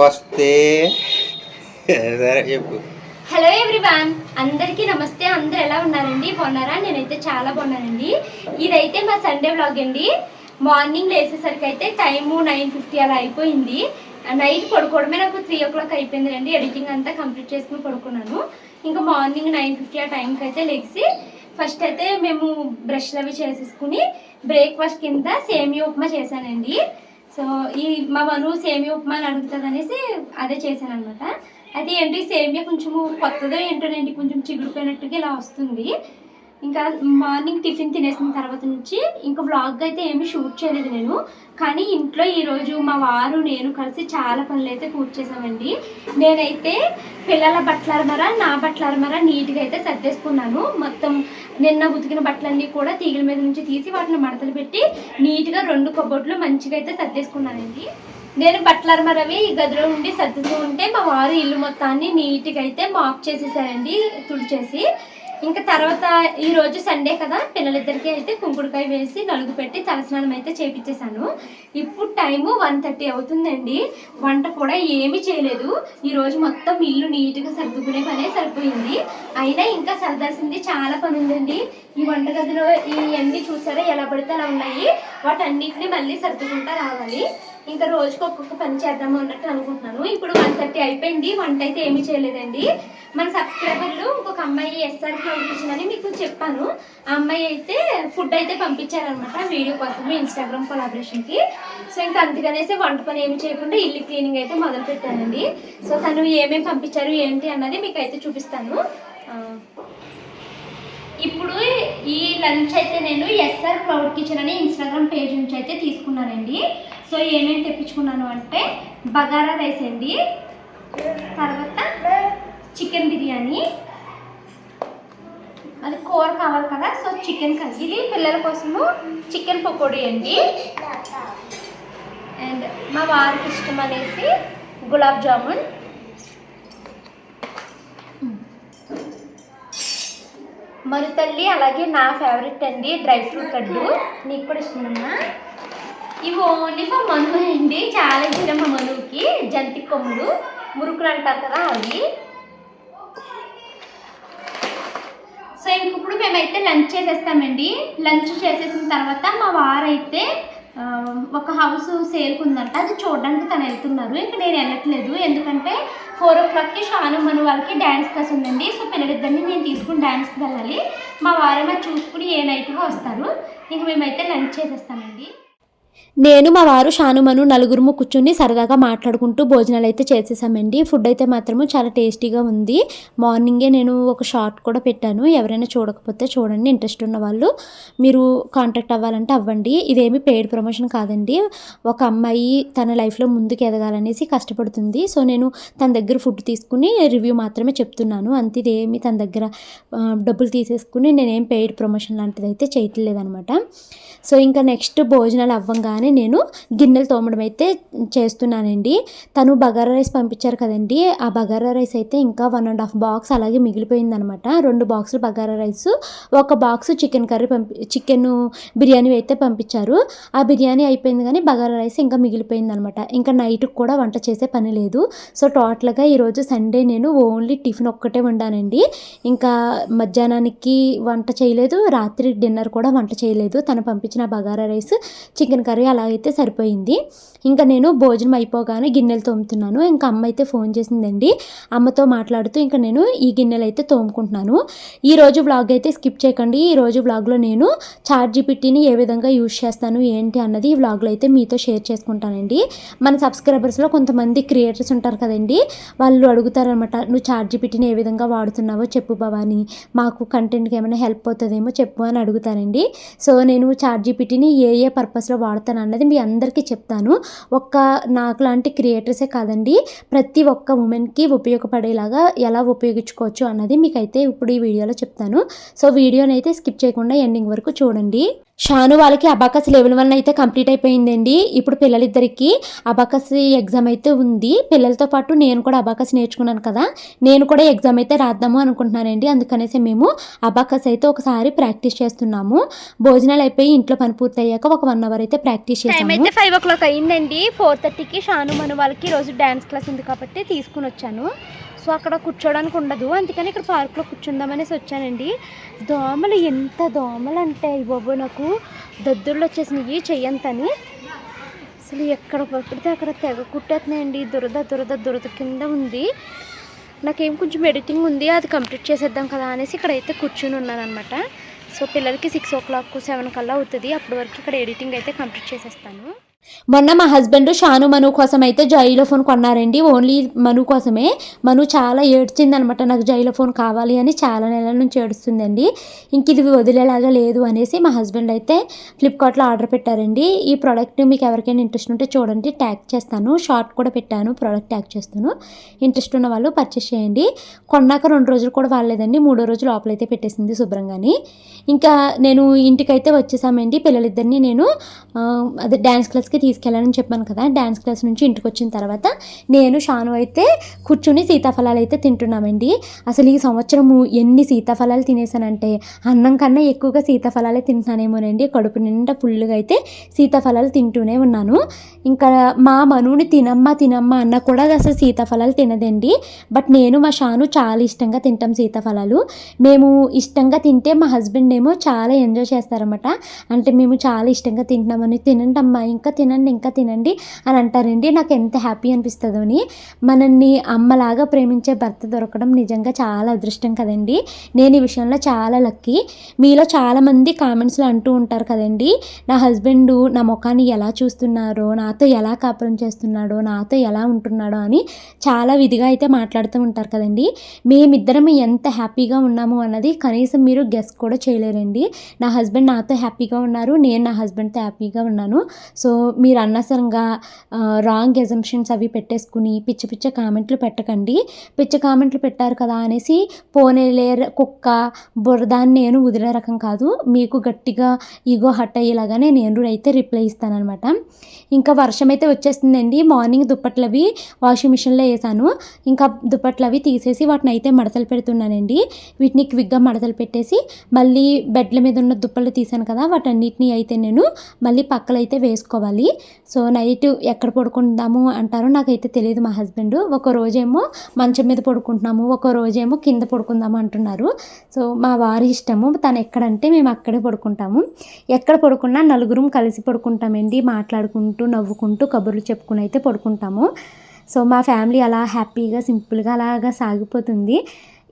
వస్తే. సరే చెప్పు. హలో ఎవ్రీవాన్ అందరికీ నమస్తే. అందరు ఎలా ఉన్నారండి? బాగున్నారా? నేనైతే చాలా బాగున్నానండి. ఇదైతే మా సండే బ్లాగ్ అండి. మార్నింగ్ లేసేసరికి అయితే టైము నైన్ ఫిఫ్టీ అలా అయిపోయింది. నైట్ పడుకోవడమే నాకు త్రీ ఓ క్లాక్ అయిపోయింది అండి ఎడిటింగ్ అంతా కంప్లీట్ చేసుకుని పడుకున్నాను. ఇంకా మార్నింగ్ నైన్ ఫిఫ్టీ ఆ టైంకి అయితే లెగిసి ఫస్ట్ అయితే మేము బ్రష్లు అవి చేసేసుకుని బ్రేక్ఫాస్ట్ కింద సేమియా ఉప్మా చేశానండి. సో ఈ మా మను సేమియా ఉప్మా అని అడుగుతుంది అనేసి అదే చేశాను అనమాట అది ఏంటి సేమియా కొంచెము కొత్తదో ఏంటోనండి కొంచెం చిగురుపోయినట్టుగా ఇలా వస్తుంది. ఇంకా మార్నింగ్ టిఫిన్ తినేసిన తర్వాత నుంచి ఇంకా వ్లాగ్ అయితే ఏమీ షూట్ చేయలేదు నేను. కానీ ఇంట్లో ఈరోజు మా వారు నేను కలిసి చాలా పనులు అయితే పూర్తి చేసామండి నేనైతే పిల్లల బట్టల నా బట్టల అరమర నీట్గా అయితే సర్దేసుకున్నాను. మొత్తం నిన్న ఉతికిన బట్టలన్నీ కూడా తీగల మీద నుంచి తీసి వాటిని మడతలు పెట్టి నీట్గా రెండు కబోర్డ్లు మంచిగా అయితే సర్దేసుకున్నానండి. నేను బట్టల అరమరవి ఈ గదిలో ఉండి సర్దుతూ ఉంటే మా వారు ఇల్లు మొత్తాన్ని నీట్గా అయితే మాప్ చేసేసారండి తుడిచేసి. ఇంకా తర్వాత ఈ రోజు సండే కదా పిల్లలిద్దరికి అయితే కుంకుడుకాయ వేసి నలుగు పెట్టి తలస్నానం అయితే చేపించేశాను ఇప్పుడు టైము వన్ థర్టీ అవుతుందండి. వంట కూడా ఏమీ చేయలేదు. ఈ రోజు మొత్తం ఇల్లు నీట్గా సర్దుకునే పనే సరిపోయింది. అయినా ఇంకా సర్దాల్సింది చాలా పని ఉందండి ఈ వంటగదిలో ఈ అన్ని చూసారా ఎలా పడితే అలా ఉన్నాయి. వాటన్నిటిని మళ్ళీ సర్దుకుంటా రావాలి. ఇంకా రోజుకి ఒక్కొక్క పని చేద్దాము అన్నట్టు అనుకుంటున్నాను. ఇప్పుడు వన్ థర్టీ అయిపోయింది. వంట అయితే ఏమీ చేయలేదండి. మన సబ్స్క్రైబర్లు ఇంకొక అమ్మాయి ఎస్ఆర్ పంపించిందని అని మీకు చెప్పాను. ఆ అమ్మాయి అయితే ఫుడ్ అయితే పంపించారనమాట వీడియో కోసం ఇన్స్టాగ్రామ్ కొలాబరేషన్కి సో ఇంకా అందుకనేసి వంట పని ఏమి చేయకుండా ఇల్లు క్లీనింగ్ అయితే మొదలు పెట్టానండి. సో తను ఏమేమి పంపించారు ఏంటి అన్నది మీకు అయితే చూపిస్తాను ఇప్పుడు ఈ లంచ్ అయితే నేను ఎస్ఆర్ క్లౌడ్ కిచెన్ అని ఇన్స్టాగ్రామ్ పేజ్ నుంచి అయితే తీసుకున్నానండి. సో ఏమేమి తెప్పించుకున్నాను అంటే బగారా రైస్ అండి తర్వాత చికెన్ బిర్యానీ అది కూర కావాలి కదా సో చికెన్ కర్రీ. ఇది పిల్లల కోసము చికెన్ పకోడీ అండి. అండ్ మా వారికి ఇష్టం అనేసి గులాబ్ జామున్. మరుతల్లి అలాగే నా ఫేవరెట్ అండి డ్రై ఫ్రూట్ లడ్డు. నీకు కూడా ఇష్టమన్నా ఇవి ఓన్లీ ఫర్ మను అండి చాలా ఇష్టం మా మనువుకి జంతి కొమ్ములు. మురుకులు అంటారు కదా అవి. సో ఇంక ఇప్పుడు మేమైతే లంచ్ చేసేస్తామండి. లంచ్ చేసేసిన తర్వాత మా వారైతే ఒక హౌస్ సేల్కి ఉందంట. అది చూడడానికి తను వెళ్తున్నారు. ఇంకా నేను వెళ్ళట్లేదు. ఎందుకంటే ఫోర్ ఓ క్లాక్కి షాను మన వాళ్ళకి డ్యాన్స్ క్లాస్ ఉందండి. సో పిల్లలిద్దరిని నేను తీసుకుని డ్యాన్స్కి వెళ్ళాలి. మా వారేమో చూసుకుని ఏ నైట్గా వస్తారు. ఇంక మేమైతే లంచ్ చేసేస్తామండి. నేను మా వారు షానుమను నలుగురు కూర్చొని సరదాగా మాట్లాడుకుంటూ భోజనాలు అయితే చేసేసామండి. ఫుడ్ అయితే మాత్రము చాలా టేస్టీగా ఉంది. మార్నింగే నేను ఒక షార్ట్ కూడా పెట్టాను. ఎవరైనా చూడకపోతే చూడండి ఇంట్రెస్ట్ ఉన్న వాళ్ళు మీరు కాంటాక్ట్ అవ్వాలంటే అవ్వండి. ఇదేమి పెయిడ్ ప్రమోషన్ కాదండి. ఒక అమ్మాయి తన లైఫ్లో ముందుకు ఎదగాలనేసి కష్టపడుతుంది. సో నేను తన దగ్గర ఫుడ్ తీసుకుని రివ్యూ మాత్రమే చెప్తున్నాను. అంతే ఇదేమి తన దగ్గర డబ్బులు తీసేసుకుని నేనేం పెయిడ్ ప్రమోషన్ లాంటిది అయితే చేయట్లేదనమాట సో ఇంకా నెక్స్ట్ భోజనాలు కానీ నేను గిన్నెలు తోమడం అయితే చేస్తున్నానండి. తను బగారా రైస్ పంపించారు కదండి. ఆ బగారా రైస్ అయితే ఇంకా వన్ అండ్ హాఫ్ బాక్స్ అలాగే మిగిలిపోయింది అనమాట రెండు బాక్సులు బగారా రైస్ ఒక బాక్స్ చికెన్ కర్రీ పంపి చికెన్ బిర్యానీ అయితే పంపించారు. ఆ బిర్యానీ అయిపోయింది కానీ బగారా రైస్ ఇంకా మిగిలిపోయింది అనమాట ఇంకా నైట్కి కూడా వంట చేసే పని లేదు. సో టోటల్గా ఈరోజు సండే నేను ఓన్లీ టిఫిన్ ఒక్కటే వండానండి. ఇంకా మధ్యాహ్నానికి వంట చేయలేదు. రాత్రి డిన్నర్ కూడా వంట చేయలేదు. తను పంపించిన బగారా రైస్ చికెన్ కర్రీ అలా అయితే సరిపోయింది. ఇంకా నేను భోజనం అయిపోగానే గిన్నెలు తోముతున్నాను. ఇంకా అమ్మ అయితే ఫోన్ చేసిందండి. అమ్మతో మాట్లాడుతూ ఇంకా నేను ఈ గిన్నెలు అయితే తోముకుంటున్నాను. ఈ రోజు వ్లాగ్ అయితే స్కిప్ చేయకండి. ఈ రోజు వ్లాగ్లో నేను చాట్ జీపీటీని ఏ విధంగా యూజ్ చేస్తాను ఏంటి అన్నది ఈ వ్లాగ్లో అయితే మీతో షేర్ చేసుకుంటానండి. మన సబ్స్క్రైబర్స్లో కొంతమంది క్రియేటర్స్ ఉంటారు కదండి. వాళ్ళు అడుగుతారనమాట నువ్వు చాట్ జీపీటీని ఏ విధంగా వాడుతున్నావో చెప్పు భవాని మాకు కంటెంట్కి ఏమైనా హెల్ప్ అవుతుందేమో చెప్పు అని అడుగుతారండి సో నేను చాట్ జీపీటీని ఏ ఏ పర్పస్లో వాడతాను అన్నది మీ అందరికీ చెప్తాను. ఒక్క నాకు లాంటి క్రియేటర్సే కాదండి ప్రతి ఒక్క ఉమెన్కి ఉపయోగపడేలాగా ఎలా ఉపయోగించుకోవచ్చు అన్నది మీకైతే ఇప్పుడు ఈ వీడియోలో చెప్తాను. సో వీడియోని అయితే స్కిప్ చేయకుండా ఎండింగ్ వరకు చూడండి. షాను వాళ్ళకి అబాకస్ లెవెల్ వన్ అయితే కంప్లీట్ అయిపోయిందండి. ఇప్పుడు పిల్లలిద్దరికి అబాకస్ ఎగ్జామ్ అయితే ఉంది. పిల్లలతో పాటు నేను కూడా అబాకస్ నేర్చుకున్నాను కదా నేను కూడా ఎగ్జామ్ అయితే రాద్దాము అనుకుంటున్నానండి. అందుకనేసి మేము అబాకస్ అయితే ఒకసారి ప్రాక్టీస్ చేస్తున్నాము. భోజనాలు అయిపోయి ఇంట్లో పని పూర్తి అయ్యాక ఒక వన్ అవర్ అయితే ప్రాక్టీస్ చేసాము అయితే ఫైవ్ ఓ క్లాక్ అయ్యిందండి ఫోర్ థర్టీకి షాను మన వాళ్ళకి ఈరోజు డ్యాన్స్ క్లాస్ ఉంది కాబట్టి తీసుకుని వచ్చాను. సో అక్కడ కూర్చోడానికి ఉండదు. అందుకని ఇక్కడ పార్క్లో కూర్చుందామనేసి వచ్చానండి. దోమలు ఎంత దోమలు అంటే బాబు నాకు దద్దుర్లు వచ్చేసినాయి చెయ్యంతని. అసలు ఎక్కడ పడితే అక్కడ తెగ కుట్టేస్తున్నాయండి. దురద దురద దురద కింద ఉంది. నాకేం కొంచెం ఎడిటింగ్ ఉంది. అది కంప్లీట్ చేసేద్దాం కదా అనేసి ఇక్కడైతే కూర్చుని ఉన్నాను అనమాట సో పిల్లలకి సిక్స్ ఓ క్లాక్ సెవెన్ కల్లా అవుతుంది. అప్పటి వరకు ఇక్కడ ఎడిటింగ్ అయితే కంప్లీట్ చేసేస్తాను. మొన్న మా హస్బెండ్ షాను మను కోసం అయితే జైలో ఫోన్ కొన్నారండి. ఓన్లీ మను కోసమే. మను చాలా ఏడ్చింది అనమాట నాకు జైలో ఫోన్ కావాలి అని చాలా నెలల నుంచి ఏడుస్తుందండి. ఇంక ఇది వదిలేలాగా లేదు అనేసి మా హస్బెండ్ అయితే ఫ్లిప్కార్ట్లో ఆర్డర్ పెట్టారండి. ఈ ప్రోడక్ట్ మీకు ఎవరికైనా ఇంట్రెస్ట్ ఉంటే చూడండి ట్యాగ్ చేస్తాను. షార్ట్ కూడా పెట్టాను ప్రోడక్ట్ ట్యాగ్ చేస్తాను. ఇంట్రెస్ట్ ఉన్న వాళ్ళు పర్చేస్ చేయండి. కొన్నాక రెండు రోజులు కూడా వాడలేదండి. మూడో రోజు లోపలైతే పెట్టేసింది శుభ్రంగాని. ఇంకా నేను ఇంటికైతే వచ్చేసామండి. పిల్లలిద్దరిని నేను అదే డ్యాన్స్ క్లాస్కి తీసుకెళ్ళానని చెప్పాను కదా డ్యాన్స్ క్లాస్ నుంచి ఇంటికి వచ్చిన తర్వాత నేను షాను అయితే కూర్చుని సీతాఫలాలు అయితే తింటున్నామండి. అసలు ఈ సంవత్సరము ఎన్ని సీతాఫలాలు తినేసానంటే అన్నం కన్నా ఎక్కువగా సీతాఫలాలే తింటున్నానేమోనండి. కడుపు నిండా ఫుల్గా అయితే సీతాఫలాలు తింటూనే ఉన్నాను. ఇంకా మా మనుని తినమ్మా తినమ్మా అన్న కూడా అసలు సీతాఫలాలు తినదండి. బట్ నేను మా షాను చాలా ఇష్టంగా తింటాం సీతాఫలాలు. మేము ఇష్టంగా తింటే మా హస్బెండ్ ఏమో చాలా ఎంజాయ్ చేస్తారన్నమాట. అంటే మేము చాలా ఇష్టంగా తింటున్నామని తినండి అమ్మా ఇంకా తినండి ఇంకా తినండి అని అంటారండి. నాకు ఎంత హ్యాపీ అనిపిస్తుందో అని. మనల్ని అమ్మలాగా ప్రేమించే భర్త దొరకడం నిజంగా చాలా అదృష్టం కదండి. నేను ఈ విషయంలో చాలా లక్కీ. మీలో చాలామంది కామెంట్స్లో అంటూ ఉంటారు కదండి. నా హస్బెండ్ నా ముఖాన్ని ఎలా చూస్తున్నారో నాతో ఎలా కాపురం చేస్తున్నాడో నాతో ఎలా ఉంటున్నాడో అని చాలా విధిగా అయితే మాట్లాడుతూ ఉంటారు కదండి. మేమిద్దరం ఎంత హ్యాపీగా ఉన్నాము అన్నది కనీసం మీరు గెస్ కూడా చేయలేరండి. నా హస్బెండ్ నాతో హ్యాపీగా ఉన్నారు నేను నా హస్బెండ్తో హ్యాపీగా ఉన్నాను. సో మీరు అనవసరంగా రాంగ్ ఎజంప్షన్స్ అవి పెట్టేసుకుని పిచ్చ పిచ్చ కామెంట్లు పెట్టకండి. పిచ్చ కామెంట్లు పెట్టారు కదా అనేసి పోనేలే కుక్క బురదాన్ని నేను వదిలే రకం కాదు. మీకు గట్టిగా ఈగో హట్ అయ్యేలాగానే నేను అయితే రిప్లై ఇస్తానమాట ఇంకా వర్షం అయితే వచ్చేస్తుందండి. మార్నింగ్ దుప్పట్లు అవి వాషింగ్ మిషన్లో వేసాను. ఇంకా దుప్పట్లు అవి తీసేసి వాటిని అయితే మడతలు పెడుతున్నానండి. వీటిని క్విక్గా మడతలు పెట్టేసి మళ్ళీ బెడ్ల మీద ఉన్న దుప్పట్లు తీసాను కదా వాటన్నిటిని అయితే నేను మళ్ళీ పక్కలైతే వేసుకోవాలి. వేసుకోవాలి సో నైట్ ఎక్కడ పడుకుందాము అంటారో నాకైతే తెలియదు మా హస్బెండ్. ఒక రోజేమో మంచం మీద పడుకుంటున్నాము ఒక రోజేమో కింద పడుకుందాము అంటున్నారు. సో మా వారి ఇష్టము. తను ఎక్కడంటే మేము అక్కడే పడుకుంటాము. ఎక్కడ పడుకున్నా నలుగురం కలిసి పడుకుంటామండి. మాట్లాడుకుంటూ నవ్వుకుంటూ కబుర్లు చెప్పుకుని అయితే పడుకుంటాము. సో మా ఫ్యామిలీ అలా హ్యాపీగా సింపుల్గా అలాగా సాగిపోతుంది.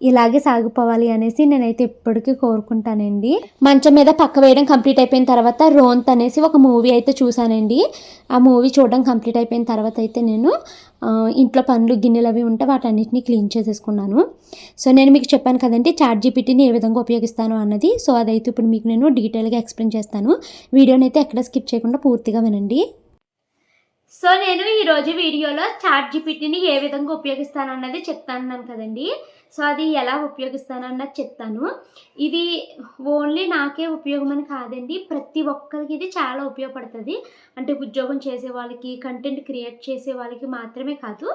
ఇలాగే సాగిపోవాలి అనేసి నేనైతే ఇప్పటికీ కోరుకుంటానండి. మంచం మీద పక్క వేయడం కంప్లీట్ అయిపోయిన తర్వాత రోంత్ అనేసి ఒక మూవీ అయితే చూశానండి. ఆ మూవీ చూడడం కంప్లీట్ అయిపోయిన తర్వాత అయితే నేను ఇంట్లో పనులు గిన్నెలు అవి ఉంటే వాటన్నిటిని క్లీన్ చేసేసుకున్నాను. సో నేను మీకు చెప్పాను కదండి చాట్ జీపీటీని ఏ విధంగా ఉపయోగిస్తాను అన్నది. సో అదైతే ఇప్పుడు మీకు నేను డీటెయిల్గా ఎక్స్ప్లెయిన్ చేస్తాను. వీడియోని అయితే ఎక్కడ స్కిప్ చేయకుండా పూర్తిగా వినండి. సో నేను ఈరోజు వీడియోలో చాట్ జీపీటీని ఏ విధంగా ఉపయోగిస్తాను అన్నది చెప్తాను కదండి. సో అది ఎలా ఉపయోగిస్తాను అన్నది చెప్తాను. ఇది ఓన్లీ నాకే ఉపయోగం అని కాదండి ప్రతి ఒక్కరికి ఇది చాలా ఉపయోగపడుతుంది. అంటే ఉద్యోగం చేసే వాళ్ళకి కంటెంట్ క్రియేట్ చేసే వాళ్ళకి మాత్రమే కాదు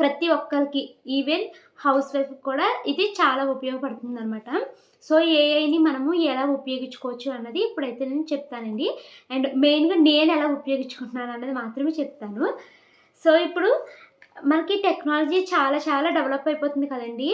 ప్రతి ఒక్కరికి ఈవెన్ హౌస్ వైఫ్ కూడా ఇది చాలా ఉపయోగపడుతుంది అనమాట సో ఏఐని మనము ఎలా ఉపయోగించుకోవచ్చు అన్నది ఇప్పుడైతే నేను చెప్తానండి. అండ్ మెయిన్గా నేను ఎలా ఉపయోగించుకుంటున్నాను అన్నది మాత్రమే చెప్తాను. సో ఇప్పుడు మనకి టెక్నాలజీ చాలా చాలా డెవలప్ అయిపోతుంది కదండి.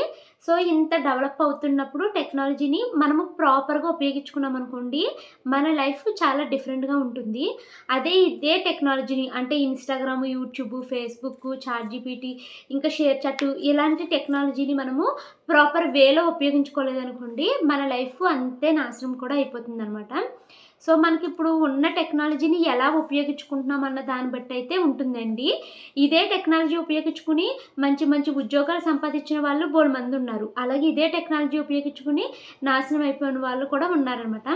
సో ఇంత డెవలప్ అవుతున్నప్పుడు టెక్నాలజీని మనము ప్రాపర్గా ఉపయోగించుకున్నాం అనుకోండి మన లైఫ్ చాలా డిఫరెంట్గా ఉంటుంది. అదే ఇదే టెక్నాలజీని అంటే Instagram YouTube Facebook ChatGPT ఇంకా షేర్ చాట్ ఇలాంటి టెక్నాలజీని మనము ప్రాపర్ వేలో ఉపయోగించుకోలేదనుకోండి మన లైఫ్ అంతే నాశనం కూడా అయిపోతుంది అనమాట సో మనకి ఇప్పుడు ఉన్న టెక్నాలజీని ఎలా ఉపయోగించుకుంటున్నాం అన్న దాన్ని బట్టి అయితే ఉంటుందండి. ఇదే టెక్నాలజీ ఉపయోగించుకుని మంచి మంచి ఉద్యోగాలు సంపాదించిన వాళ్ళు బోల్ మంది ఉన్నారు. అలాగే ఇదే టెక్నాలజీ ఉపయోగించుకుని నాశనం అయిపోయిన వాళ్ళు కూడా ఉన్నారనమాట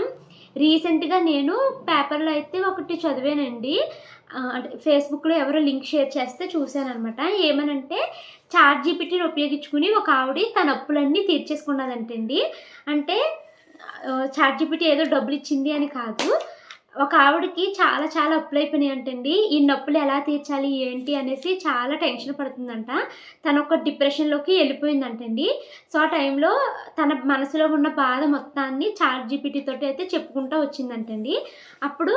రీసెంట్గా నేను పేపర్లో అయితే ఒకటి చదివానండి. అంటే ఫేస్బుక్లో ఎవరో లింక్ షేర్ చేస్తే చూశానమాట అనమాట ఏమనంటే చాట్ జీపీటీని ఉపయోగించుకుని ఒక ఆవిడ తన అప్పులన్నీ తీర్చేసుకున్నదంటండి. అంటే చాట్ జీపీటీ ఏదో డబ్బులు ఇచ్చింది అని కాదు. ఒక ఆవిడకి చాలా చాలా అప్పులు అయిపోయినాయి అంటండి ఈ నొప్పులు ఎలా తీర్చాలి ఏంటి అనేసి చాలా టెన్షన్ పడుతుందంట. తన ఒక డిప్రెషన్లోకి వెళ్ళిపోయిందంటండి. సో ఆ టైంలో తన మనసులో ఉన్న బాధ మొత్తాన్ని చాట్ జీపీటీ తోటి అయితే చెప్పుకుంటూ వచ్చిందంటండి. అప్పుడు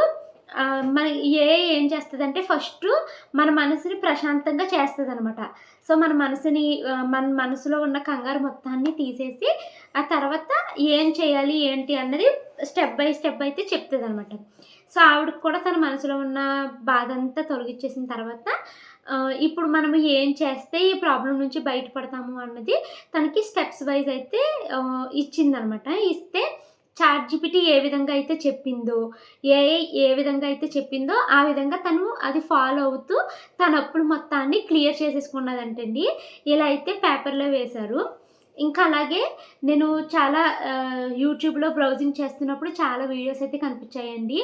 మన ఏ ఏం చేస్తుందంటే ఫస్ట్ మన మనసుని ప్రశాంతంగా చేస్తుంది అనమాట సో మన మనసుని మన మనసులో ఉన్న కంగారు మొత్తాన్ని తీసేసి ఆ తర్వాత ఏం చేయాలి ఏంటి అన్నది స్టెప్ బై స్టెప్ అయితే చెప్తుంది అనమాట సో ఆవిడకి కూడా తన మనసులో ఉన్న బాధ అంతా తొలగించేసిన తర్వాత ఇప్పుడు మనము ఏం చేస్తే ఈ ప్రాబ్లం నుంచి బయటపడతాము అన్నది తనకి స్టెప్స్ వైజ్ అయితే ఇచ్చిందనమాట. ఇస్తే చాట్ జీపీటీ ఏ విధంగా అయితే చెప్పిందో ఏ ఏ విధంగా అయితే చెప్పిందో ఆ విధంగా తను అది ఫాలో అవుతూ తన అప్పుడు మొత్తాన్ని క్లియర్ చేసేసుకున్నదంటండి. ఇలా అయితే పేపర్లో వేశారు. ఇంకా అలాగే నేను చాలా యూట్యూబ్లో బ్రౌజింగ్ చేస్తున్నప్పుడు చాలా వీడియోస్ అయితే కనిపించాయండి.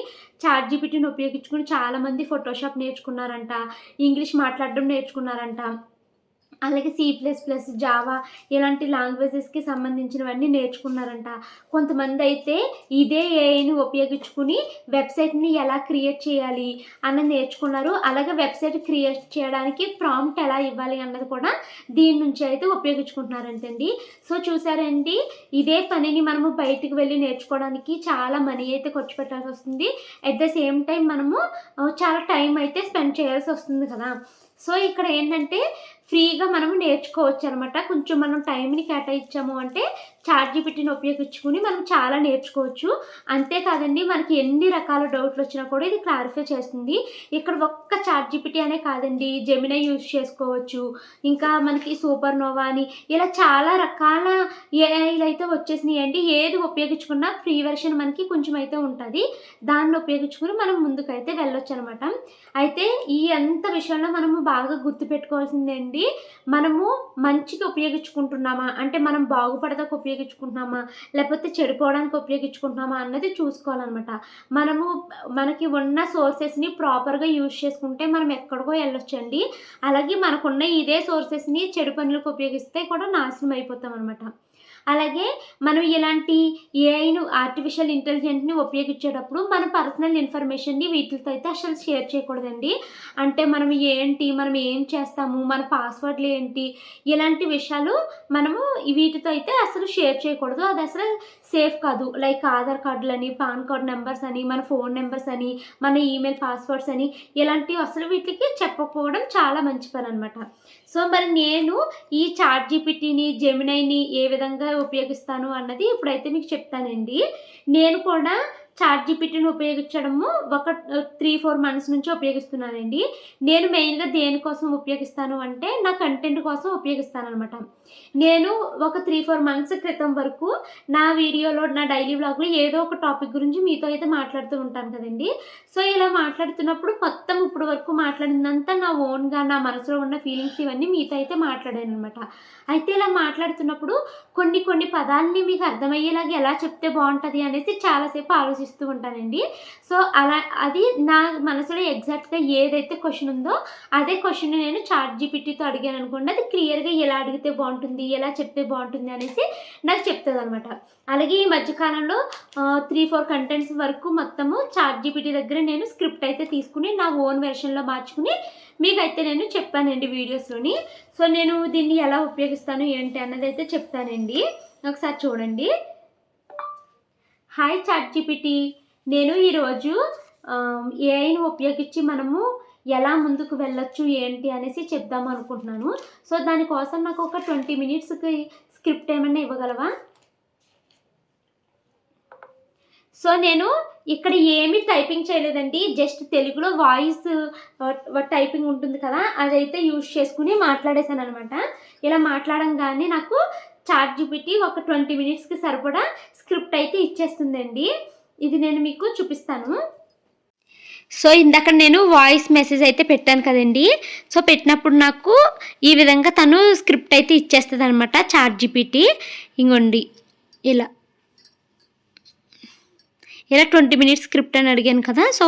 చాట్ జీపీటీని ఉపయోగించుకుని చాలామంది ఫోటోషాప్ నేర్చుకున్నారంట ఇంగ్లీష్ మాట్లాడడం నేర్చుకున్నారంట. అలాగే సి ప్లస్ ప్లస్ జావా ఇలాంటి లాంగ్వేజెస్కి సంబంధించినవన్నీ నేర్చుకున్నారంట. కొంతమంది అయితే ఇదే ఏఐని ఉపయోగించుకుని వెబ్సైట్ని ఎలా క్రియేట్ చేయాలి అన్నది నేర్చుకున్నారు. అలాగే వెబ్సైట్ క్రియేట్ చేయడానికి ప్రాంప్ట్ ఎలా ఇవ్వాలి అన్నది కూడా దీని నుంచి అయితే ఉపయోగించుకుంటున్నారంటండి. సో చూసారండి ఇదే పనిని మనము బయటికి వెళ్ళి నేర్చుకోవడానికి చాలా మనీ అయితే ఖర్చు పెట్టాల్సి వస్తుంది. అట్ ద సేమ్ టైం మనము చాలా టైం అయితే స్పెండ్ చేయాల్సి వస్తుంది కదా. సో ఇక్కడ ఏంటంటే ఫ్రీగా మనము నేర్చుకోవచ్చు అనమాట కొంచెం మనం టైంని కేటాయించాము అంటే చాట్ జీపీటీని ఉపయోగించుకుని మనం చాలా నేర్చుకోవచ్చు. అంతేకాదండి మనకి ఎన్ని రకాల డౌట్లు వచ్చినా కూడా ఇది క్లారిఫై చేస్తుంది. ఇక్కడ ఒక్క చాట్ జీపీటీ అనే కాదండి జెమినా యూజ్ చేసుకోవచ్చు. ఇంకా మనకి సూపర్ నోవా అని ఇలా చాలా రకాల ఏఐలు అయితే వచ్చేసినాయి అండి ఏది ఉపయోగించుకున్నా ఫ్రీ వెర్షన్ మనకి కొంచెం అయితే ఉంటుంది. దాన్ని ఉపయోగించుకుని మనం ముందుకైతే వెళ్ళొచ్చు అనమాట అయితే ఈ అంత విషయంలో మనము బాగా గుర్తుపెట్టుకోవాల్సిందండి అనేది మనము మంచికి ఉపయోగించుకుంటున్నామా? అంటే మనం బాగుపడదాకు ఉపయోగించుకుంటున్నామా? లేకపోతే చెడిపోవడానికి ఉపయోగించుకుంటున్నామా అన్నది చూసుకోవాలన్నమాట. మనము మనకి ఉన్న సోర్సెస్ని ప్రాపర్గా యూజ్ చేసుకుంటే మనం ఎక్కడికో వెళ్ళొచ్చండి. అలాగే మనకున్న ఇదే సోర్సెస్ని చెడు పనులకు ఉపయోగిస్తే కూడా నాశనం అయిపోతాం అనమాట అలాగే మనం ఇలాంటి ఏఐను ఆర్టిఫిషియల్ ఇంటెలిజెంట్ని ఉపయోగించేటప్పుడు మన పర్సనల్ ఇన్ఫర్మేషన్ని వీటితో అయితే అసలు షేర్ చేయకూడదండి. అంటే మనం ఏంటి మనం ఏం చేస్తాము మన పాస్వర్డ్లు ఏంటి ఇలాంటి విషయాలు మనము వీటితో అయితే అసలు షేర్ చేయకూడదు. అది అసలు సేఫ్ కాదు. లైక్ ఆధార్ కార్డులని పాన్ కార్డ్ నెంబర్స్ అని మన ఫోన్ నెంబర్స్ అని మన ఈమెయిల్ పాస్వర్డ్స్ అని ఇలాంటివి అసలు వీటికి చెప్పకపోవడం చాలా మంచి పని అనమాట సో మరి నేను ఈ చాట్ జీపీటీని జెమినైని ఏ విధంగా ఉపయోగిస్తాను అన్నది ఇప్పుడైతే మీకు చెప్తానండి. నేను కూడా చాట్ జీపీటీని ఉపయోగించడము ఒక త్రీ ఫోర్ మంత్స్ నుంచి ఉపయోగిస్తున్నానండి. నేను మెయిన్గా దేనికోసం ఉపయోగిస్తాను అంటే నా కంటెంట్ కోసం ఉపయోగిస్తాను అనమాట నేను ఒక త్రీ ఫోర్ మంత్స్ క్రితం వరకు నా వీడియోలో నా డైలీ బ్లాగ్లో ఏదో ఒక టాపిక్ గురించి మీతో అయితే మాట్లాడుతూ ఉంటాను కదండి. సో ఇలా మాట్లాడుతున్నప్పుడు మొత్తం ఇప్పుడు వరకు మాట్లాడిందంతా నా ఓన్గా నా మనసులో ఉన్న ఫీలింగ్స్ ఇవన్నీ మీతో అయితే మాట్లాడాను అనమాట అయితే ఇలా మాట్లాడుతున్నప్పుడు కొన్ని కొన్ని పదాలని మీకు అర్థమయ్యేలాగా ఎలా చెప్తే బాగుంటుంది అనేసి చాలాసేపు ఆలోచిస్తూ ఉంటానండి. సో అలా అది నా మనసులో ఎగ్జాక్ట్గా ఏదైతే క్వశ్చన్ ఉందో అదే క్వశ్చన్ నేను చార్ట్ జీపీటీతో అడిగాను అనుకోండి అది క్లియర్గా ఎలా అడిగితే బాగుంటుంది ఎలా చెప్తే బాగుంటుంది అనేసి నాకు చెప్తుంది అనమాట అలాగే ఈ మధ్యకాలంలో త్రీ ఫోర్ కంటెంట్స్ వరకు మొత్తము చాట్ జీపీటీ దగ్గర నేను స్క్రిప్ట్ అయితే తీసుకుని నా ఓన్ వెర్షన్లో మార్చుకుని మీకైతే నేను చెప్పానండి వీడియోస్లోని. సో నేను దీన్ని ఎలా ఉపయోగిస్తాను ఏంటి అన్నది అయితే చెప్తానండి. ఒకసారి చూడండి. హాయ్ చాట్ జీపీటీ నేను ఈరోజు ఏఐని ఉపయోగించి మనము ఎలా ముందుకు వెళ్ళొచ్చు ఏంటి అనేసి చెప్దాం అనుకుంటున్నాను. సో దానికోసం నాకు ఒక ట్వంటీ మినిట్స్కి స్క్రిప్ట్ ఏమైనా ఇవ్వగలవా? సో నేను ఇక్కడ ఏమీ టైపింగ్ చేయలేదండి. జస్ట్ తెలుగులో వాయిస్ టైపింగ్ ఉంటుంది కదా అదైతే యూజ్ చేసుకుని మాట్లాడేశాను అనమాట ఇలా మాట్లాడంగానే నాకు చాట్ జీపీటీ ఒక ట్వంటీ మినిట్స్కి సరిపడా స్క్రిప్ట్ అయితే ఇచ్చేస్తుందండి. ఇది నేను మీకు చూపిస్తాను. సో ఇందాక నేను వాయిస్ మెసేజ్ అయితే పెట్టాను కదండి. సో పెట్టినప్పుడు నాకు ఈ విధంగా తను స్క్రిప్ట్ అయితే ఇచ్చేస్తుంది అనమాట చాట్ జీపీటీ ఇంకోండి ఇలా. ఇలా ట్వంటీ మినిట్స్ స్క్రిప్ట్ అని అడిగాను కదా. సో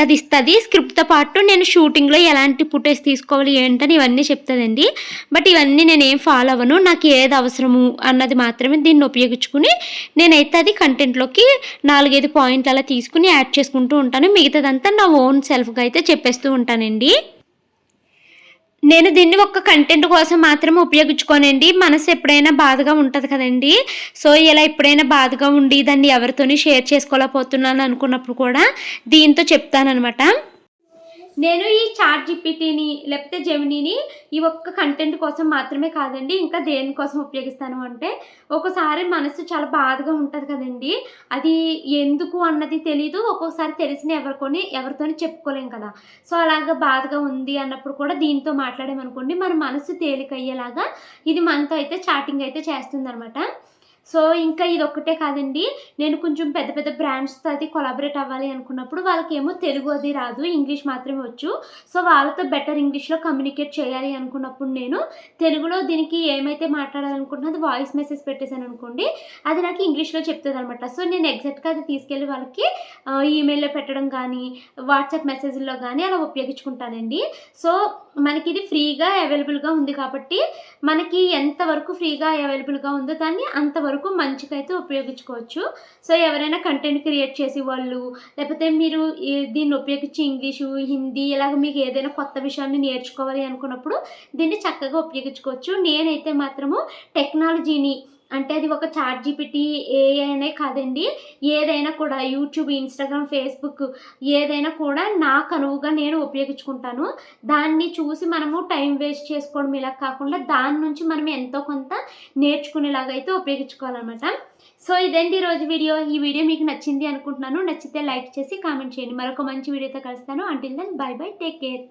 అది ఇస్తుంది. స్క్రిప్ట్తో పాటు నేను షూటింగ్లో ఎలాంటి ఫుటేజ్ తీసుకోవాలి ఏంటని ఇవన్నీ చెప్తుందండి. బట్ ఇవన్నీ నేను ఏం ఫాలో అవ్వను. నాకు ఏది అవసరము అన్నది మాత్రమే దీన్ని ఉపయోగించుకుని నేనైతే అది కంటెంట్లోకి నాలుగైదు పాయింట్లు అలా తీసుకుని యాడ్ చేసుకుంటూ ఉంటాను. మిగతాదంతా నా ఓన్ సెల్ఫ్గా అయితే చెప్పేస్తూ ఉంటానండి. నేను దీన్ని ఒక్క కంటెంట్ కోసం మాత్రం ఉపయోగించుకోనండి. మనసు ఎప్పుడైనా బాధగా ఉంటుంది కదండి. సో ఇలా ఎప్పుడైనా బాధగా ఉండి దాన్ని ఎవరితోని షేర్ చేసుకోలేకపోతున్నాను అనుకున్నప్పుడు కూడా దీంతో చెప్తానమాట నేను ఈ చాట్ జిపిటీని లేకపోతే జెమినీని ఈ ఒక్క కంటెంట్ కోసం మాత్రమే కాదండి ఇంకా దేనికోసం ఉపయోగిస్తాను అంటే ఒకసారి మనసు చాలా బాధగా ఉంటుంది కదండి. అది ఎందుకు అన్నది తెలీదు ఒక్కొక్కసారి తెలిసిన ఎవరికొని ఎవరితోని చెప్పుకోలేం కదా. సో అలాగా బాధగా ఉంది అన్నప్పుడు కూడా దీంతో మాట్లాడామనుకోండి మన మనసు తేలికయ్యేలాగా ఇది మనతో అయితే చాటింగ్ అయితే చేస్తుంది సో ఇంకా ఇది ఒక్కటే కాదండి. నేను కొంచెం పెద్ద పెద్ద బ్రాండ్స్తో అది కొలాబరేట్ అవ్వాలి అనుకున్నప్పుడు వాళ్ళకి ఏమో తెలుగు అది రాదు ఇంగ్లీష్ మాత్రమే వచ్చు. సో వాళ్ళతో బెటర్ ఇంగ్లీష్లో కమ్యూనికేట్ చేయాలి అనుకున్నప్పుడు నేను తెలుగులో దీనికి ఏమైతే మాట్లాడాలనుకుంటున్నా అది వాయిస్ మెసేజ్ పెట్టేశాను అనుకోండి అది నాకు ఇంగ్లీష్లో చెప్తుంది అనమాట. సో నేను ఎగ్జాక్ట్గా అది తీసుకెళ్ళి వాళ్ళకి ఈమెయిల్లో పెట్టడం కానీ వాట్సాప్ మెసేజ్లో కానీ అలా ఉపయోగించుకుంటానండి. సో మనకి ఇది ఫ్రీగా అవైలబుల్గా ఉంది కాబట్టి మనకి ఎంతవరకు ఫ్రీగా అవైలబుల్గా ఉందో దాన్ని అంతవరకు మంచిగా అయితే ఉపయోగించుకోవచ్చు. సో ఎవరైనా కంటెంట్ క్రియేట్ చేసే వాళ్ళు లేకపోతే మీరు దీన్ని ఉపయోగించి ఇంగ్లీషు హిందీ ఇలాగ మీకు ఏదైనా కొత్త విషయాన్ని నేర్చుకోవాలి అనుకున్నప్పుడు దీన్ని చక్కగా ఉపయోగించుకోవచ్చు. నేనైతే మాత్రము టెక్నాలజీని అంటే అది ఒక చాట్ జీపీటీ ఏఐనే కాదండి. ఏదైనా కూడా యూట్యూబ్ ఇన్స్టాగ్రామ్ ఫేస్బుక్ ఏదైనా కూడా నాకు అనువుగా నేను ఉపయోగించుకుంటాను. దాన్ని చూసి మనము టైం వేస్ట్ చేసుకోవడం ఇలా కాకుండా దాని నుంచి మనం ఎంతో కొంత నేర్చుకునేలాగా అయితే ఉపయోగించుకోవాలన్నమాట. సో ఇదేంటి ఈ రోజు వీడియో? ఈ వీడియో మీకు నచ్చింది అనుకుంటున్నాను. నచ్చితే లైక్ చేసి కామెంట్ చేయండి. మరొక మంచి వీడియోతో కలుస్తాను. Until then bye bye take care